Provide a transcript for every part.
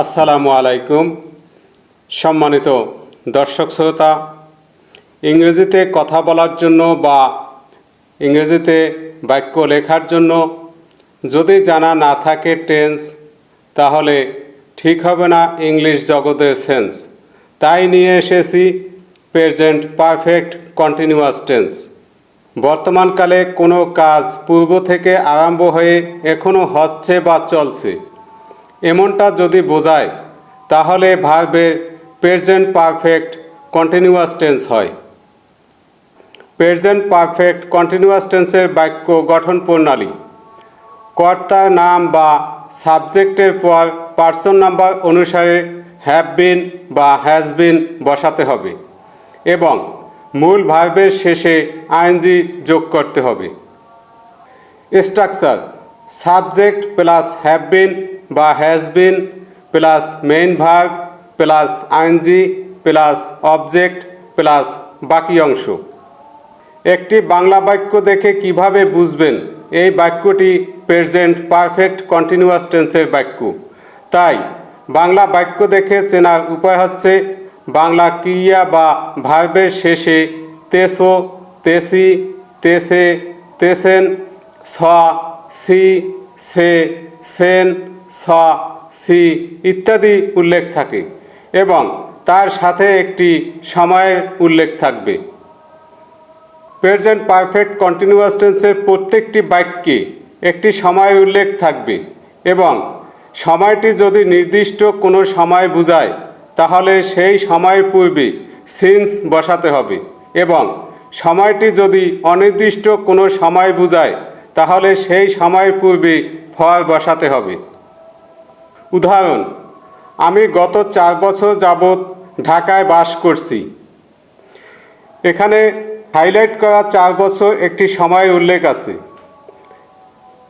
আসসালামু আলাইকুম। সম্মানিত দর্শক শ্রোতা, ইংরেজিতে কথা বলার জন্য বা ইংরেজিতে বাক্য লেখার জন্য যদি জানা না থাকে টেন্স তাহলে ঠিক হবে না ইংলিশ জগতের সেন্স তাই নিয়ে এসেছি প্রেজেন্ট পারফেক্ট কন্টিনিউয়াস টেন্স বর্তমানকালে কোনো কাজ পূর্ব থেকে আরম্ভ হয়ে এখনও হচ্ছে বা চলছে। এমনটা যদি বোঝায়, তাহলে ভার্বের প্রেজেন্ট পারফেক্ট কন্টিনিউয়াস টেন্স হয়। প্রেজেন্ট পারফেক্ট কন্টিনিউয়াস টেন্সের বাক্য গঠন প্রণালী। কর্তার নাম বা সাবজেক্টের পর পার্সন নাম্বার অনুসারে হ্যাভ বিন বা হ্যাজ বিন বসাতে হবে এবং মূল ভার্বের শেষে আইনজি যোগ করতে হবে। Structure subject plus have been বা has been plus main verb plus ing plus object plus বাকি অংশ। একটি বাংলা বাক্য দেখে কীভাবে বুঝবেন? এই বাক্যটি প্রেজেন্ট পারফেক্ট কন্টিনিউয়াস টেন্সের বাক্য। তাই, বাংলা বাক্য দেখে চেনার উপায় হচ্ছে বাংলা ক্রিয়া বা ভার্বের শেষে তেসো, তেসি, তেসে, তেসেন, স, সি, সে, সেন স, সি ইত্যাদি উল্লেখ থাকে এবং তার সাথে একটি সময়ের উল্লেখ থাকবে। প্রেজেন্ট পারফেক্ট কন্টিনিউয়াস টেন্সের প্রত্যেকটি বাক্যে একটি সময় উল্লেখ থাকবে এবং সময়টি যদি নির্দিষ্ট কোনো সময় বোঝায়, তাহলে সেই সময় পূর্বে সিন্স বসাতে হবে এবং সময়টি যদি অনির্দিষ্ট কোনো সময় বোঝায়, তাহলে সেই সময় পূর্বে ফল বসাতে হবে। উদাহরণ, আমি গত চার বছর যাবৎ ঢাকায় বাস করছি। এখানে হাইলাইট করা চার বছর একটি সময় উল্লেখ আছে।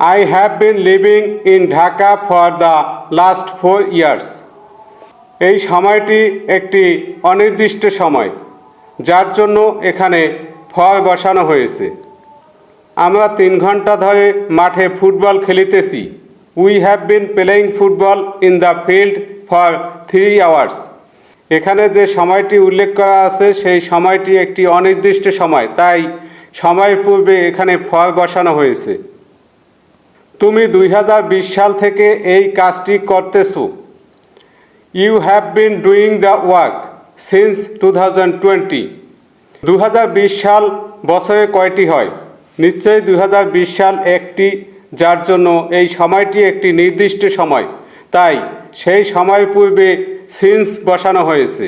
I have been living in Dhaka for the last four years এই সময়টি একটি অনির্দিষ্ট সময়, যার জন্য এখানে ফল বসানো হয়েছে। আমরা তিন ঘণ্টা ধরে মাঠে football খেলিতেছি। We have been playing football in the field for three hours এখানে যে সময়টি উল্লেখ করা আছে, সেই সময়টি একটি অনির্দিষ্ট সময়। তাই সময়ের পূর্বে এখানে ফল বসানো হয়েছে। তুমি দুই হাজার বিশ সাল থেকে এই কাজটি করতেছো। You have been doing the work since two thousand twenty দু হাজার বিশ সাল বছরে কয়টি হয়? নিশ্চয়ই দু হাজার বিশ সাল একটি যার জন্য এই সময়টি একটি নির্দিষ্ট সময়। তাই সেই সময় পূর্বে সিন্স বসানো হয়েছে।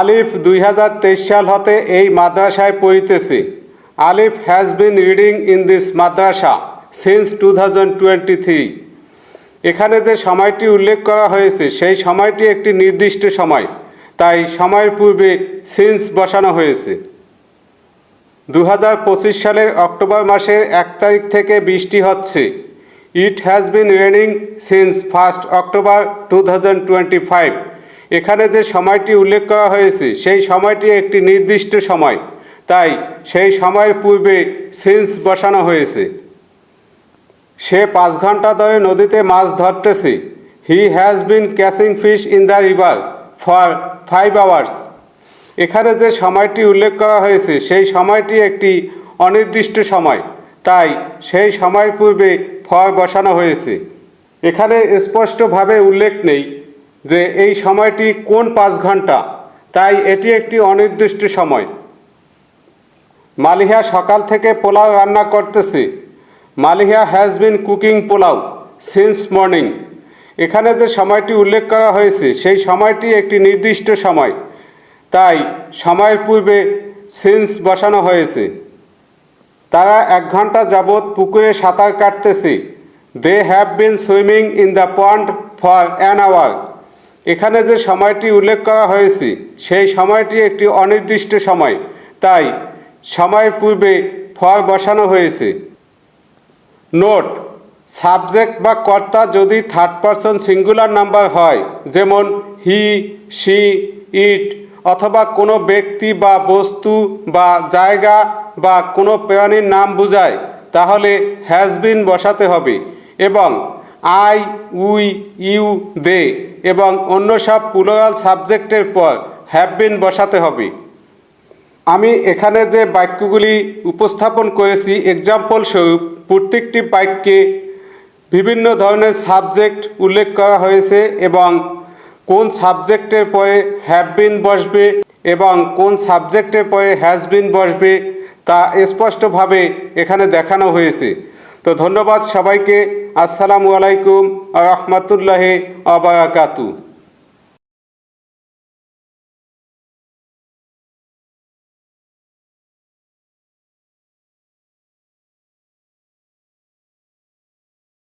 আলিফ দুই হাজার তেইশ সাল হতে এই মাদ্রাসায় পড়িতেছে। Alif has been reading in this madrasa since two thousand twenty three এখানে যে সময়টি উল্লেখ করা হয়েছে, সেই সময়টি একটি নির্দিষ্ট সময়। তাই সময়ের পূর্বে সিন্স বসানো হয়েছে। দু হাজার পঁচিশ সালের অক্টোবর মাসের এক তারিখ থেকে বৃষ্টি হচ্ছে। It has been raining since first October two thousand twenty five এখানে যে সময়টি উল্লেখ করা হয়েছে, সেই সময়টি একটি নির্দিষ্ট সময়। তাই সেই সময়ের পূর্বে সিন্স বসানো হয়েছে। সে পাঁচ ঘণ্টা ধরে নদীতে মাছ ধরতেছে। He has been catching fish in the river for five hours এখানে যে সময়টি উল্লেখ করা হয়েছে, সেই সময়টি একটি অনির্দিষ্ট সময়। তাই সেই সময় পূর্বে ফর বসানো হয়েছে। এখানে স্পষ্টভাবে উল্লেখ নেই যে এই সময়টি কোন পাঁচ ঘণ্টা, তাই এটি একটি অনির্দিষ্ট সময়। মালিহা সকাল থেকে পোলাও রান্না করতেছে। Maliha has been cooking polao since morning এখানে যে সময়টি উল্লেখ করা হয়েছে, সেই সময়টি একটি নির্দিষ্ট সময়। তাই সময়ের পূর্বে সিন্স বসানো হয়েছে। তারা এক ঘণ্টা যাবৎ পুকুরে সাঁতার কাটতেছে। They have been swimming in the pond for an hour এখানে যে সময়টি উল্লেখ করা হয়েছে, সেই সময়টি একটি অনির্দিষ্ট সময়। তাই সময়ের পূর্বে ফর বসানো হয়েছে। নোট সাবজেক্ট বা কর্তা যদি থার্ড পারসন সিঙ্গুলার নাম্বার হয়, যেমন হি সি ইট অথবা কোনো ব্যক্তি বা বস্তু বা জায়গা বা কোনো প্রাণীর নাম বোঝায়, তাহলে হ্যাজ বিন বসাতে হবে এবং আই, উই, ইউ, দে এবং অন্য সব প্লুরাল সাবজেক্টের পর হ্যাভ বিন বসাতে হবে। আমি এখানে যে বাক্যগুলি উপস্থাপন করেছি এক্সাম্পল স্বরূপ প্রত্যেকটি বাক্যে বিভিন্ন ধরনের সাবজেক্ট উল্লেখ করা হয়েছে এবং কোন সাবজেক্টের পরে হ্যাভ বিন বসবে এবং কোন সাবজেক্টের পরে হ্যাজ বিন বসবে তা স্পষ্টভাবে এখানে দেখানো হয়েছে। তো ধন্যবাদ সবাইকে। আসসালামু আলাইকুম রহমতুল্লাহ আবারাকাতু